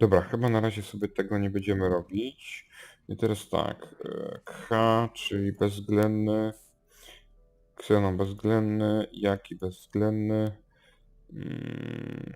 Dobra, chyba na razie sobie tego nie będziemy robić. I teraz tak, e, K, czyli bezwzględny, Xenon bezwzględny, Jaki bezwzględny. Mm.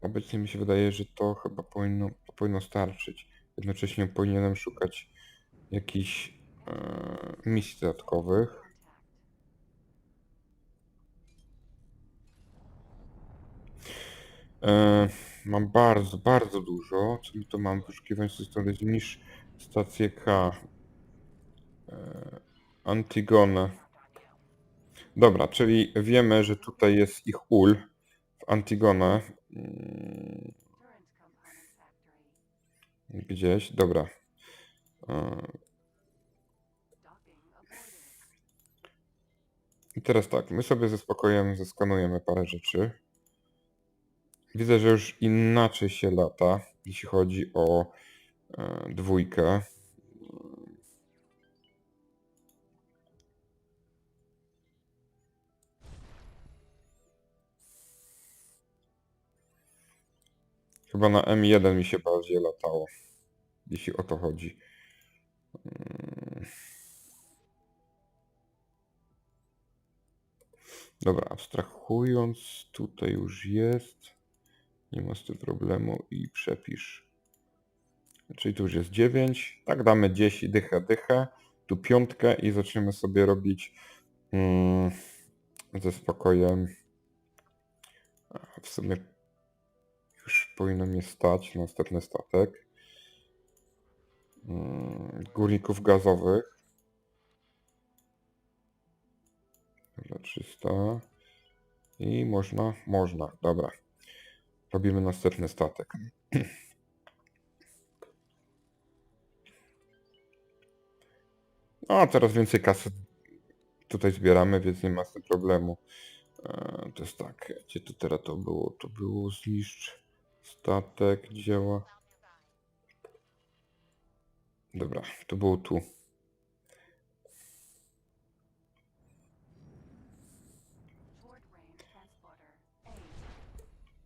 Obecnie mi się wydaje, że to chyba powinno, powinno starczyć. Jednocześnie powinienem szukać jakichś e, misji dodatkowych. E, mam bardzo, bardzo dużo. Co mi to mam wyszukiwać system niż stację K. E, Antigone. Dobra, czyli wiemy, że tutaj jest ich ul w Antigone. Mm, Gdzieś, dobra. E, I teraz tak, my sobie ze spokojem zeskanujemy parę rzeczy. Widzę, że już inaczej się lata, jeśli chodzi o e, dwójkę. Chyba na M1 mi się bardziej latało, jeśli o to chodzi. Dobra, abstrahując, tutaj już jest. Nie ma z tym problemu i przepisz. Czyli tu już jest 9. Tak damy 10, dychę, dychę. Tu piątkę i zaczniemy sobie robić mm, ze spokojem. W sumie już powinno mnie stać na następny statek. Mm, Górników gazowych. Dobra, 300. I można, można, dobra. Robimy następny statek. No, a teraz więcej kasy tutaj zbieramy, więc nie ma z tym problemu. E, To jest tak, gdzie to teraz to było? To było zniszcz statek, działa. Dobra, to było tu.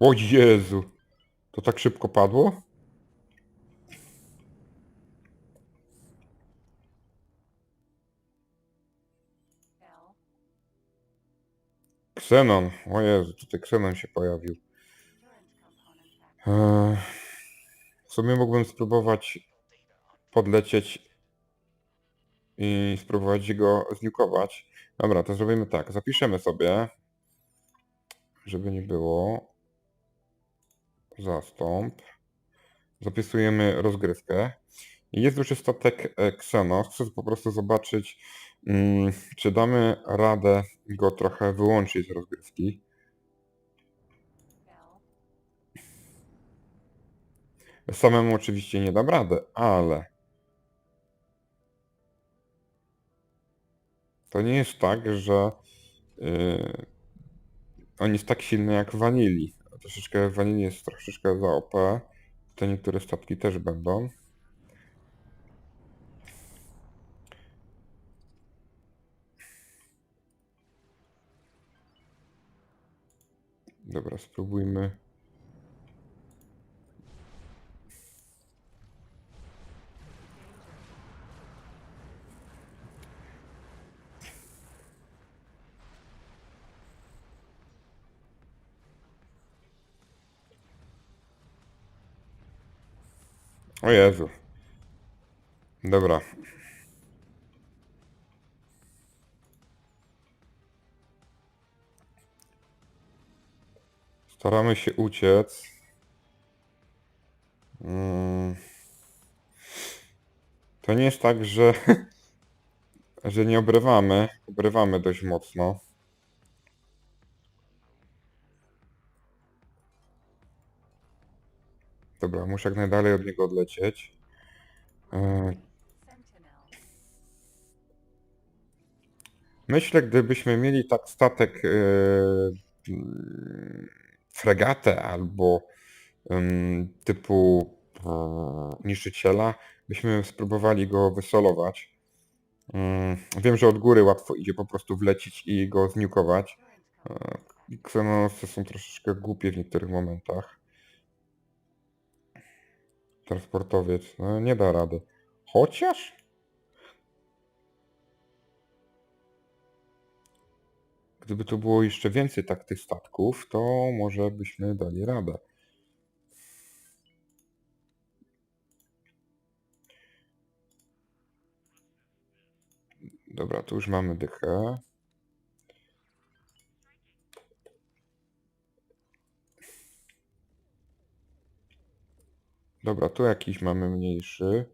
O Jezu! To tak szybko padło? Xenon. O Jezu, tutaj Xenon się pojawił. Eee, W sumie mógłbym spróbować podlecieć i spróbować go zniukować. Dobra, to zrobimy tak. Zapiszemy sobie, żeby nie było. Zastąp. Zapisujemy rozgrywkę. Jest już statek e, Xenos. Chcę po prostu zobaczyć, mm, czy damy radę go trochę wyłączyć z rozgrywki. Samemu oczywiście nie dam rady, ale to nie jest tak, że yy, on jest tak silny jak Vanilli. Troszeczkę Vanilli jest troszeczkę za OP. To niektóre statki też będą. Dobra, spróbujmy. O Jezu. Dobra. Staramy się uciec. Mm. To nie jest tak, że, że nie obrywamy. Obrywamy dość mocno. Dobra, muszę jak najdalej od niego odlecieć. E, Myślę, gdybyśmy mieli tak statek e, fregatę albo typu e, niszczyciela, byśmy spróbowali go wysolować. Wiem, że od góry łatwo idzie po prostu wlecieć i go zniukować. Xenosy są troszeczkę głupie w niektórych momentach. Transportowiec. No, nie da rady. Chociaż? Gdyby tu było jeszcze więcej tak tych statków, to może byśmy dali radę. Dobra, tu już mamy dychę. Dobra, tu jakiś mamy mniejszy.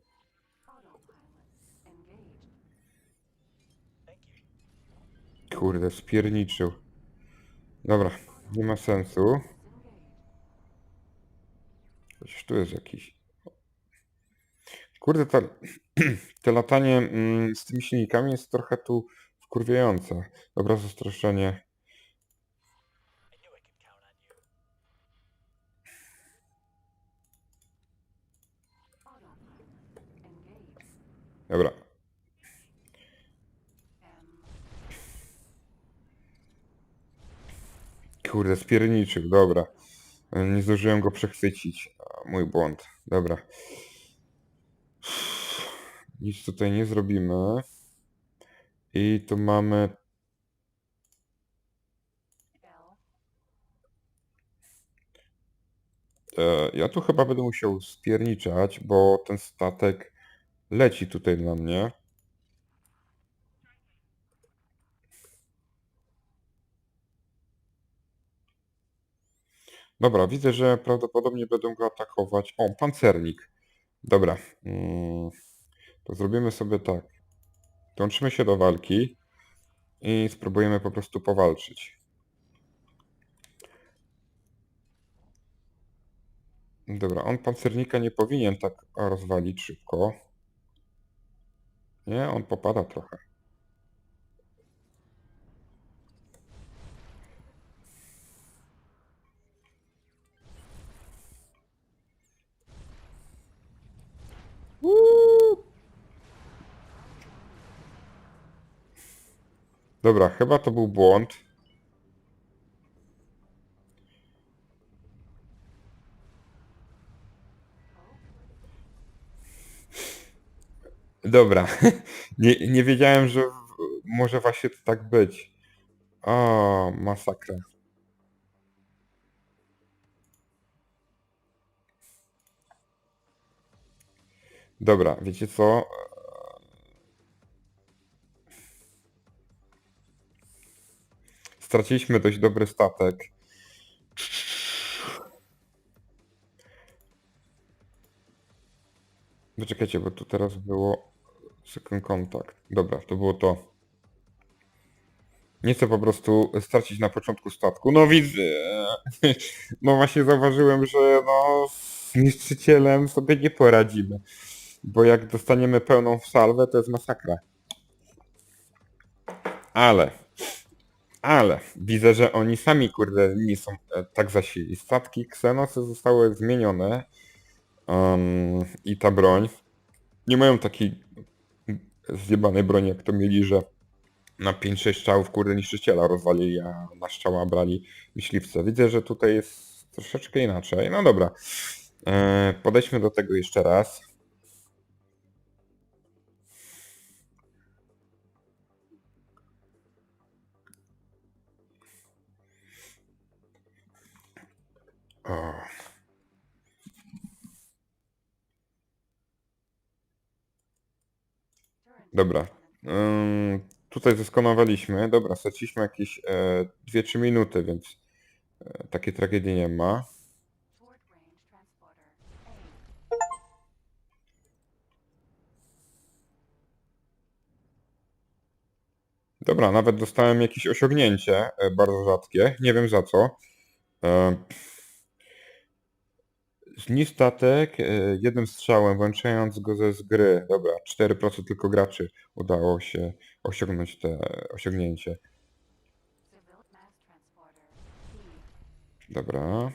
Kurde, spierniczył. Dobra, nie ma sensu. Chociaż tu jest jakiś. Kurde, ta, te latanie mm, z tymi silnikami jest trochę tu wkurwiające. Dobra, zastraszenie. Dobra. Kurde, spierniczył, dobra. Nie zdążyłem go przechwycić. Mój błąd. Dobra. Nic tutaj nie zrobimy. I tu mamy... E, ja tu chyba będę musiał spierniczać, bo ten statek leci tutaj dla mnie. Dobra, widzę, że prawdopodobnie będą go atakować. O, pancernik. Dobra. Mm, to zrobimy sobie tak. Dołączymy się do walki i spróbujemy po prostu powalczyć. Dobra, on pancernika nie powinien tak rozwalić szybko. Nie, on popada trochę. Dobra, chyba to był błąd. Dobra, nie, nie wiedziałem, że może właśnie to tak być. O, masakra. Dobra, wiecie co? Straciliśmy dość dobry statek. Poczekajcie, bo tu teraz było second contact. Dobra, to było to. Nie chcę po prostu stracić na początku statku. No widzę. No właśnie zauważyłem, że no z niszczycielem sobie nie poradzimy. Bo jak dostaniemy pełną salwę, to jest masakra. Ale, ale widzę, że oni sami kurde nie są e, tak zasili. Statki Xenosy zostały zmienione um, i ta broń nie mają takiej zjebanej broni, jak to mieli, że na 5-6 strzałów kurde niszczyciela rozwalili, a na strzała brali myśliwce. Widzę, że tutaj jest troszeczkę inaczej. No dobra. E, podejdźmy do tego jeszcze raz. Dobra. Tutaj zeskonowaliśmy. Dobra, straciliśmy jakieś e, 2-3 minuty, więc e, takiej tragedii nie ma. Dobra, nawet dostałem jakieś osiągnięcie, e, bardzo rzadkie, nie wiem za co. E, Zniszcz statek e, jednym strzałem, włączając go ze z gry. Dobra, 4% tylko graczy udało się osiągnąć te osiągnięcie. Dobra.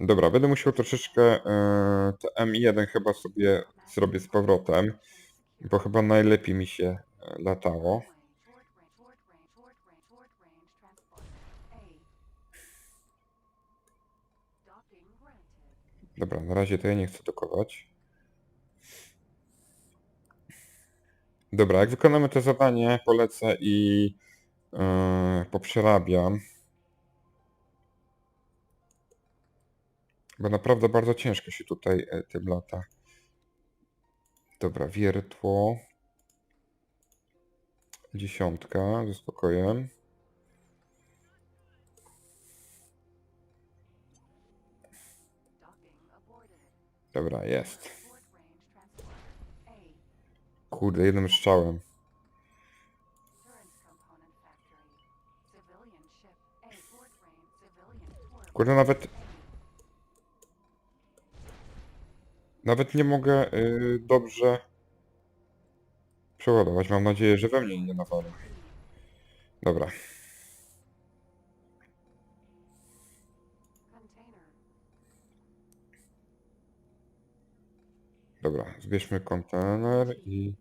Dobra, będę musiał troszeczkę e, te M1 chyba sobie zrobię z powrotem, bo chyba najlepiej mi się e, latało. Dobra, na razie to ja nie chcę dokować. Dobra, jak wykonamy to zadanie, polecę i yy, poprzerabiam. Bo naprawdę bardzo ciężko się tutaj e, tym lata. Dobra, wiertło. Dziesiątka, ze spokojem. Dobra, jest. Kurde, jednym strzałem. Kurde, nawet, nawet nie mogę y, dobrze przeładować. Mam nadzieję, że we mnie nie nawali. Dobra, dobra. Zbierzmy kontener i...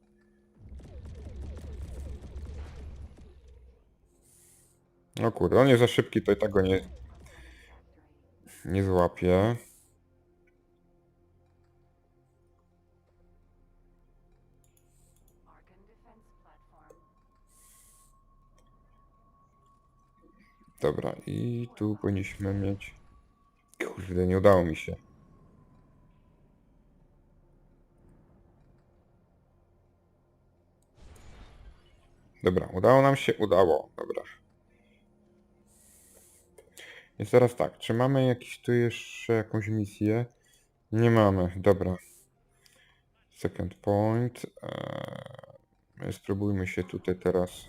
No kurde, on jest za szybki, to i tak go nie, nie platform. Dobra, i tu powinniśmy mieć... Kurde, nie udało mi się. Dobra, udało nam się, udało, dobra. Więc teraz tak, czy mamy jakiś tu jeszcze jakąś misję? Nie mamy, dobra. Second point. Eee, spróbujmy się tutaj teraz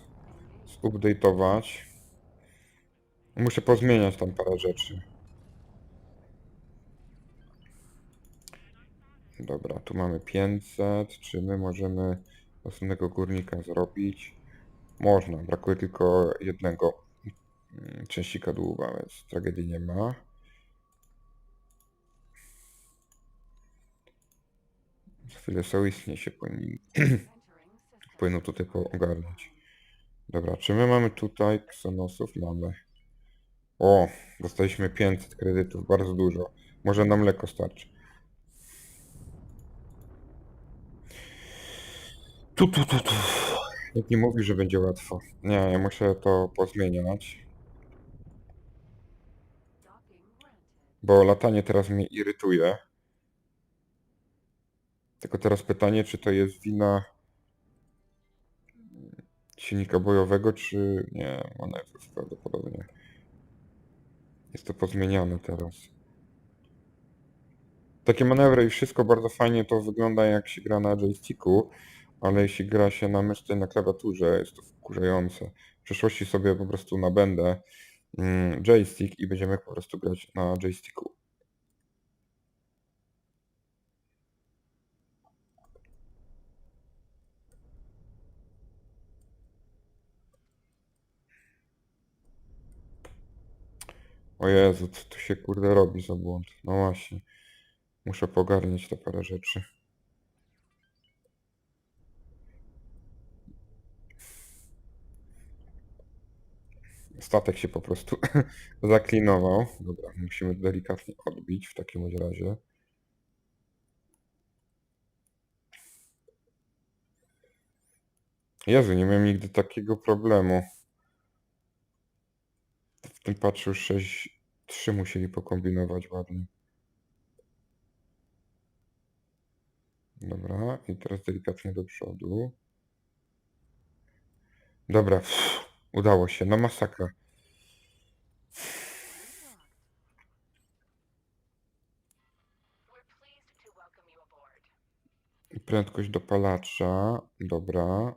zupdate'ować. Muszę pozmieniać tam parę rzeczy. Dobra, tu mamy 500. Czy my możemy następnego górnika zrobić? Można, brakuje tylko jednego mm, części kadłuba, więc tragedii nie ma. Za chwilę sołistnie się powinno tutaj ogarnąć. Dobra, czy my mamy tutaj ksenosów? Mamy. O, dostaliśmy 500 kredytów, bardzo dużo. Może nam mleko starczy. Tu, tu, tu, tu. Nikt nie mówi, że będzie łatwo. Nie, ja muszę to pozmieniać. Bo latanie teraz mnie irytuje. Tylko teraz pytanie, czy to jest wina silnika bojowego, czy nie, manewrów prawdopodobnie. Jest to pozmieniane teraz. Takie manewry i wszystko bardzo fajnie to wygląda jak się gra na joysticku, ale jeśli gra się na myszce na klawiaturze jest to wkurzające. W przyszłości sobie po prostu nabędę mm, joystick i będziemy po prostu grać na joysticku. O Jezu, co tu się kurde robi za błąd? No właśnie. Muszę pogarniać te parę rzeczy. Statek się po prostu zaklinował. Dobra, musimy delikatnie odbić w takim razie. Jezu, nie miałem nigdy takiego problemu. W tym patrzu 6-3 musieli pokombinować ładnie. Dobra, i teraz delikatnie do przodu. Dobra, udało się, no masakra. Prędkość dopalacza, dobra.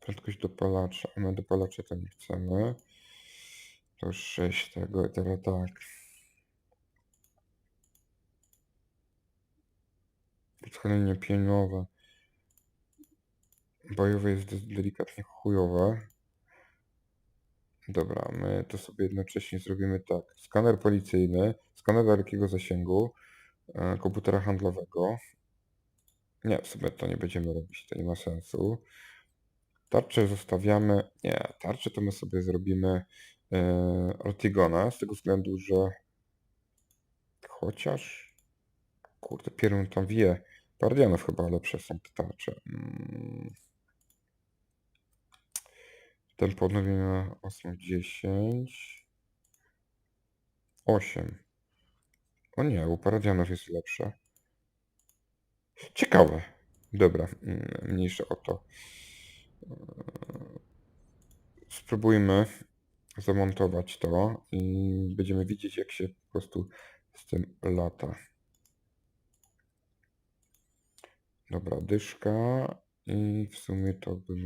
Prędkość dopalacza, a my dopalacza to nie chcemy. To już 6 tego, teraz tak. Schronienie pienowe. Bojowe jest delikatnie chujowe. Dobra, my to sobie jednocześnie zrobimy tak. Skaner policyjny, skaner dalekiego zasięgu, e, komputera handlowego. Nie, w sumie to nie będziemy robić, to nie ma sensu. Tarczę zostawiamy. Nie, tarczę to my sobie zrobimy e, Ortigona, z tego względu, że Chociaż... Kurde, Pierun tam wie. Guardianów chyba lepsze są te tarcze. Mm. Tempo odnowienia 8, 10. 8. O nie, u Paradianów jest lepsze. Ciekawe. Dobra, mm, mniejsze o to. Eee, Spróbujmy zamontować to i będziemy widzieć jak się po prostu z tym lata. Dobra, dyszka i w sumie to bym